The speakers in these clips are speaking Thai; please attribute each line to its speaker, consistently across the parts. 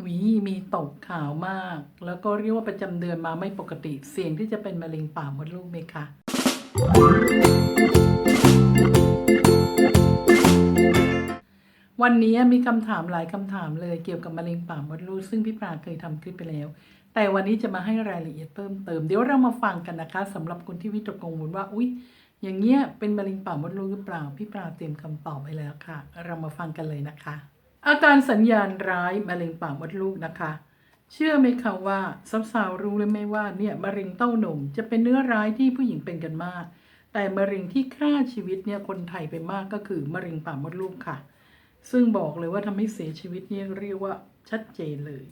Speaker 1: หวีมีตกขาวมาก แล้วก็เรียกว่าประจำเดือนมาไม่ปกติเสี่ยงที่จะเป็นมะเร็งปากมดลูกไหมคะวันนี้มีคำถามหลายคำถามเลยเกี่ยวกับมะเร็งปากมดลูกซึ่งพี่ปราเคยทำคลิปไปแล้ว แต่วันนี้จะมาให้รายละเอียดเพิ่มเติม เดี๋ยวเรามาฟังกันนะคะสำหรับคนที่วิตกกังวลว่าอุ๊ย อย่างเงี้ยเป็นมะเร็งปากมดลูกหรือเปล่า พี่ปราเตรียมคำตอบไว้แล้วค่ะ เรามาฟังกันเลยนะคะ อาการสัญญาณร้ายมะเร็งปากมดลูกนะคะ เชื่อไหมคะว่าสาวๆรู้หรือไม่ว่าเนี่ยมะเร็งเต้านมจะเป็นเนื้อร้ายที่ผู้หญิงเป็นกันมาก แต่มะเร็งที่ฆ่าชีวิตเนี่ยคนไทยไปมากก็คือมะเร็งปากมดลูกค่ะ ซึ่งบอกเลยว่าทำให้เสียชีวิตเนี่ยเรียกว่าชัดเจนเลย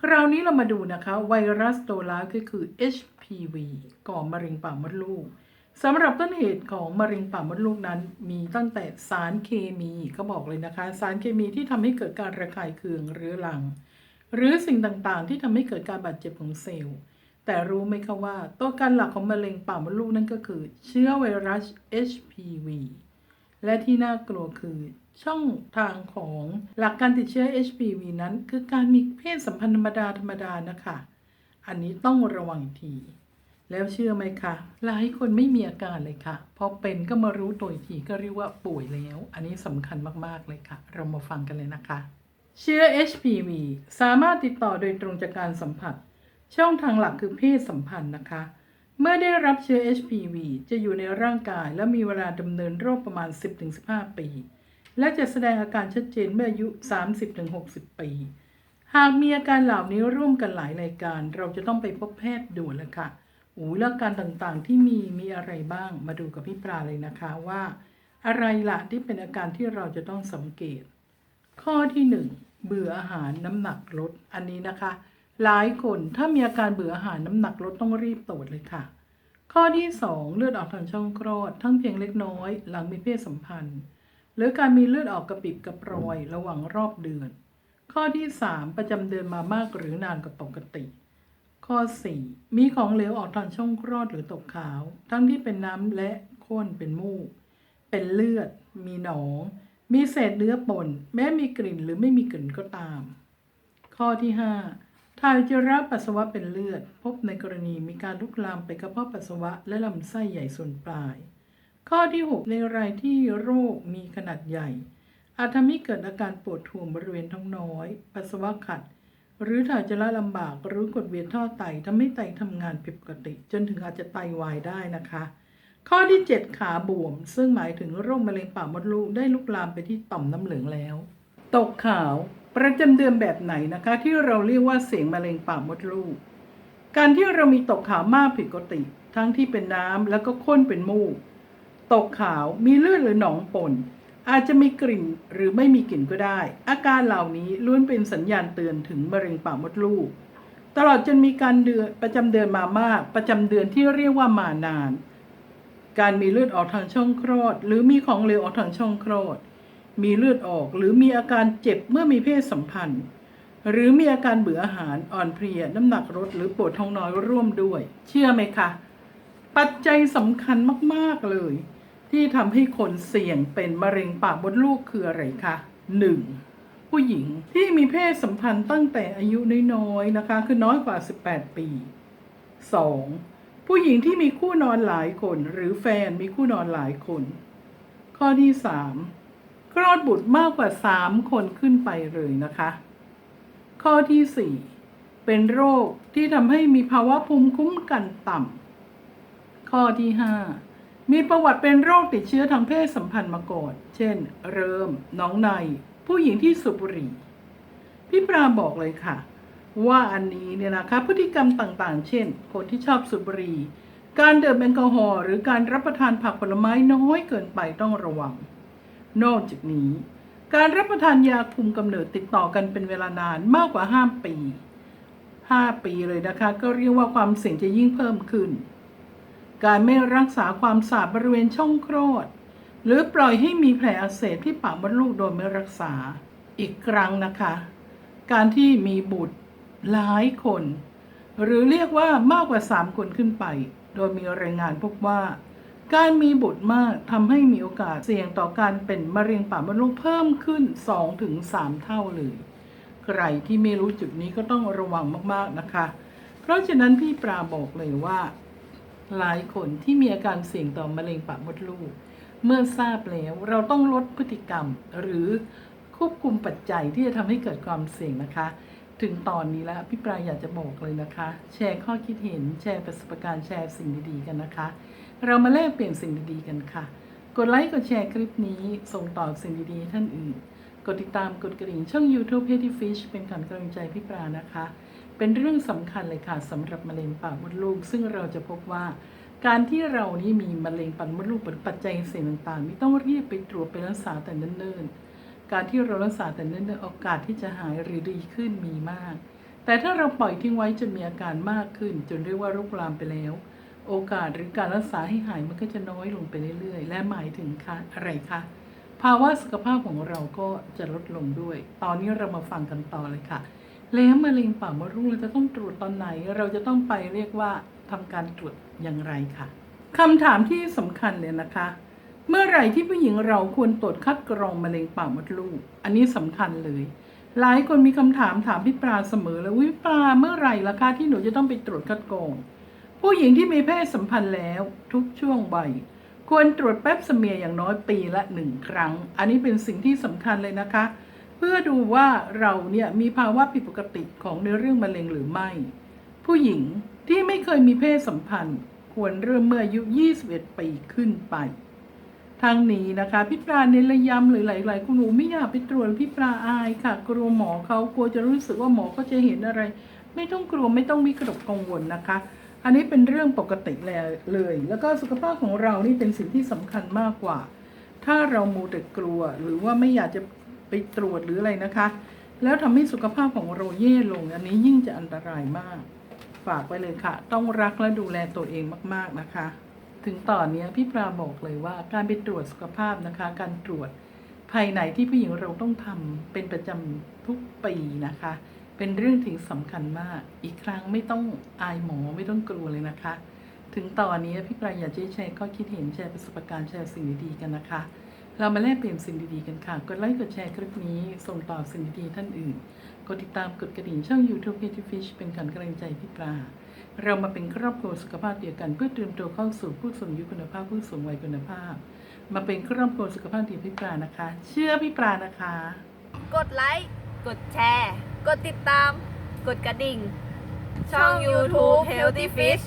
Speaker 1: คราวนี้เรามาดูนะคะไวรัสตัวร้ายก็คือ HPV ก่อมะเร็งปากมดลูก สำหรับต้นเหตุของมะเร็งปากมดลูกนั้นมีตั้งแต่สารเคมีก็บอกเลยนะคะ สารเคมีที่ทำให้เกิดการระคายเคืองเรื้อรัง หรือสิ่งต่างๆ ที่ทำให้เกิดการบาดเจ็บของเซลล์ แต่รู้ไหมคะว่า ตัวการหลักของมะเร็งปากมดลูกนั่นก็คือ เชื้อไวรัส HPV และที่น่ากลัวคือช่องทางของหลักการติดเชื้อ HPV นั้น คือการมีเพศสัมพันธ์ธรรมดาธรรมดานะคะ อันนี้ต้องระวังที แล้วเชื่อไหมคะหลายคนไม่มีอาการเลยค่ะ พอเป็นก็มารู้ตัวอีกทีก็เรียกว่าป่วยแล้ว อันนี้สำคัญมากๆเลยค่ะ เรามาฟังกันเลยนะคะ เชื้อ HPV สามารถติดต่อโดยตรงจากการสัมผัส ช่องทางหลักคือเพศสัมพันธ์นะคะ เมื่อได้รับเชื้อ HPV จะอยู่ในร่างกาย และมีเวลาดำเนินโรคประมาณ 10-15 ปี และจะแสดงอาการชัดเจนเมื่ออายุ 30-60 ปีหากมีอาการเหล่านี้ร่วมกันหลายรายการ เราจะต้องไปพบแพทย์ด่วนแล้วค่ะ อูแล้วอาการต่างๆ ที่มีมีอะไรบ้างมาดูกับพี่ปลาเลยนะคะว่า อะไรละที่เป็นอาการที่เราจะต้องสังเกต ข้อที่หนึ่งเบื่ออาหารน้ำหนักลดอันนี้นะคะ หลายคนถ้ามีอาการเบื่ออาหารน้ำหนักลดต้องรีบตรวจเลยค่ะ ข้อที่สองเลือดออกทางช่องคลอด ทั้งเพียงเล็กน้อย หลังมีเพศสัมพันธ์ หรือการมีเลือดออกกระปิบกระปรอยระหว่างรอบเดือน ข้อที่สามประจำเดือนมามากหรือนานกว่าปกติ ข้อสี่มีของเหลวออกทางช่องคลอดหรือตกขาว ทั้งที่เป็นน้ำและข้นเป็นมูก เป็นเลือด มีหนอง มีเศษเนื้อปน แม้มีกลิ่นหรือไม่มีกลิ่นก็ตาม ข้อที่ 5 ถ่ายจจาระปัสสาวะเป็นเลือด พบในกรณีมีการลุกลามไปกระเพาะปัสสาวะและลำไส้ใหญ่ส่วนปลาย ข้อที่ 6 ในรายที่โรคมีขนาดใหญ่ อาจทำให้เกิดอาการปวดถ่วงบริเวณท้องน้อย ปัสสาวะขัด หรือถ่ายจจาระลำบากหรือกดเวียนท่อไตทำให้ไตทำงานผิดปกติ จนถึงอาจจะไตวายได้นะคะ ข้อที่ 7 ขาบวม ซึ่งหมายถึงโรคมะเร็งปากมดลูกได้ลุกลามไปที่ต่อมน้ำเหลืองแล้ว ตกขาวประจำเดือนแบบไหนนะคะ ที่เราเรียกว่าเสียงมะเร็งปากมดลูก การที่เรามีตกขาวมากผิดปกติ ทั้งที่เป็นน้ำแล้วก็ข้นเป็นมูก ตกขาวมีเลือดหรือหนองปน อาจจะมีกลิ่นหรือไม่มีกลิ่นก็ได้ อาการเหล่านี้ล้วนเป็นสัญญาณเตือนถึงมะเร็งปากมดลูก ตลอดจนมีการเดือนประจำเดือนมามาก ประจำเดือนที่เรียกว่ามานาน การมีเลือดออกทางช่องคลอด หรือมีของเหลวออกทางช่องคลอด มีเลือดออกหรือมีอาการเจ็บเมื่อมีเพศสัมพันธ์ หรือมีอาการเบื่ออาหารอ่อนเพลียน้ำหนักลดหรือปวดท้องน้อยร่วมด้วย เชื่อไหมคะ ปัจจัยสำคัญมากๆเลย ที่ทำให้คนเสี่ยงเป็นมะเร็งปากมดลูกคืออะไรคะ 1. ผู้หญิงที่มีเพศสัมพันธ์ตั้งแต่อายุน้อยๆนะคะ คือน้อยกว่า 18 ปี 2. ผู้หญิงที่มีคู่นอนหลายคน หรือแฟนมีคู่นอนหลายคน ข้อที่ 3. คลอดบุตรมากกว่า 3 คนขึ้นไปเลยนะคะ ข้อที่ 4 เป็นโรคที่ทำให้มีภาวะภูมิคุ้มกันต่ำข้อที่ 5 มีประวัติเป็นโรคติดเชื้อทางเพศสัมพันธ์มาก่อน เช่น เริมหน้องใน ผู้หญิงที่สูบบุหรี่พี่ปราบอกเลยค่ะ ว่าอันนี้เนี่ยนะคะพฤติกรรมต่างๆ เช่น คนที่ชอบสูบบุหรี่การดื่มแอลกอฮอล์หรือการรับประทานผักผลไม้น้อยเกินไปต้องระวัง นอกจากนี้ การรับประทานยาคุมกำเนิดติดต่อกันเป็นเวลานานมากกว่า 5 ปี 5 ปีเลยนะคะ ก็เรียกว่าความเสี่ยงจะยิ่งเพิ่มขึ้น การไม่รักษาความสะอาดบริเวณช่องคลอด หรือปล่อยให้มีแผลอักเสบที่ปากมดลูกโดยไม่รักษาอีกครั้งนะคะ การที่มีบุตรหลายคน หรือเรียกว่ามากกว่า 3 คนขึ้นไป โดยมีรายงานพบว่า การมีบุตรมากทำให้มีโอกาสเสี่ยงต่อการเป็นมะเร็งปากมดลูกเพิ่มขึ้น 2-3 เท่าเลยใครที่ไม่รู้จุดนี้ก็ต้องระวังมากๆนะคะ เพราะฉะนั้นพี่ปลาบอกเลยว่า หลายคนที่มีอาการเสี่ยงต่อมะเร็งปากมดลูก เมื่อทราบแล้วเราต้องลดพฤติกรรม หรือควบคุมปัจจัยที่จะทำให้เกิดความเสี่ยงนะคะ ถึงตอนนี้แล้วพี่ปลายอยากจะบอกเลยนะคะ แชร์ข้อคิดเห็นแชร์ประสบการณ์แชร์สิ่งดีๆกันนะคะ เรามาแลกเปลี่ยนสิ่งดีๆกันค่ะ กดไลค์กดแชร์คลิปนี้ส่งต่อสิ่งดีๆท่านอื่น กดติดตามกดกระดิ่งช่อง YouTube h e a d y Fish เป็นการกำลังใจพี่ปลานะคะ เป็นเรื่องสำคัญเลยค่ะสำหรับมะเร็งปากมดลูก ซึ่งเราจะพบว่า การที่เรานี้มีมะเร็งปากมดลูกหรือปัจจัยเสี่ยงต่างๆนี่ต้องรีบไปตรวจไปรักษาแต่เนิ่นๆ การที่เรารักษาแต่เนิ่นๆโอกาสที่จะหายหรือดีขึ้นมีมาก แต่ถ้าเราปล่อยทิ้งไว้จนมีอาการมากขึ้น จนเรียกว่ารุกรามไปแล้ว โอกาสหรือการรักษาให้หายมันก็จะน้อยลงไปเรื่อยๆ และหมายถึงคะอะไรคะภาวะสุขภาพของเราก็จะลดลงด้วย ตอนนี้เรามาฟังกันต่อเลยค่ะ แล้วมะเร็งปากมดลูกเราจะต้องตรวจตอนไหน เราจะต้องไปเรียกว่าทำการตรวจอย่างไรค่ะคำถามที่สำคัญเลยนะคะ เมื่อไหร่ที่ผู้หญิงเราควรตรวจคัดกรองมะเร็งปากมดลูก อันนี้สำคัญเลย หลายคนมีคำถามถามพี่ปลาเสมอเลยวิปลาเมื่อไหร่ล่ะคะที่หนูจะต้องไปตรวจคัดกรอง ผู้หญิงที่มีเพศสัมพันธ์แล้วทุกช่วงวัยควรตรวจแป๊บสเมียอย่างน้อยปีละหนึ่งครั้ง อันนี้เป็นสิ่งที่สำคัญเลยนะคะ เพื่อดูว่าเราเนี่ยมีภาวะผิดปกติของในเรื่องมะเร็งหรือไม่ ผู้หญิงที่ไม่เคยมีเพศสัมพันธ์ ควรเริ่มเมื่ออายุ 21 ปีขึ้นไปทางนี้นะคะพี่ปลาเน้นระยำหรือหลายๆคุณหนูไม่อยากไปตรวจพี่ปลาอายค่ะ กลัวหมอเขากลัวจะรู้สึกว่าหมอก็จะเห็นอะไร ไม่ต้องกลัวไม่ต้องวิกรบกังวลนะคะ อันนี้เป็นเรื่องปกติแล้วเลย แล้วก็สุขภาพของเรานี่เป็นสิ่งที่สำคัญมากกว่า ถ้าเรามูแต่กลัวหรือว่าไม่อยากจะ ไปตรวจหรืออะไรนะคะ แล้วทำให้สุขภาพของเราแย่ลง อันนี้ยิ่งจะอันตรายมาก ฝากไว้เลยค่ะ ต้องรักและดูแลตัวเองมากๆนะคะ ถึงตอนนี้พี่ปลาบอกเลยว่าการไปตรวจสุขภาพนะคะ การตรวจภายในที่ผู้หญิงเราต้องทำเป็นประจำทุกปีนะคะ เป็นเรื่องที่สำคัญมาก อีกครั้งไม่ต้องอายหมอไม่ต้องกลัวเลยนะคะ ถึงตอนนี้พี่ปลาอยากจะแชร์ข้อคิดเห็นแชร์ประสบการณ์แชร์สิ่งดีๆกันนะคะ เรามาแลกเปลี่ยนสิ่งดีๆกันค่ะ กดไลค์ กดแชร์คลิปนี้ ส่งต่อสิ่งดีๆท่านอื่น กดติดตามกดกระดิ่งช่อง YouTube p a t y Fish เป็นการกำลังใจพี่ปลา เรามาเป็นครอบครัวสุขภาพเดียวกัน เพื่อเตรียมตัวเข้าสู่ผู้สูงอายุคุณภาพผู้สูงวัยคุณภาพ มาเป็นครอบครัวสุขภาพดีพี่ปลานะคะ เชื่อพี่ปลานะคะ
Speaker 2: กดไลค์ กดแชร์ กดติดตาม กดกระดิ่ง ช่อง YouTube Healthy Fish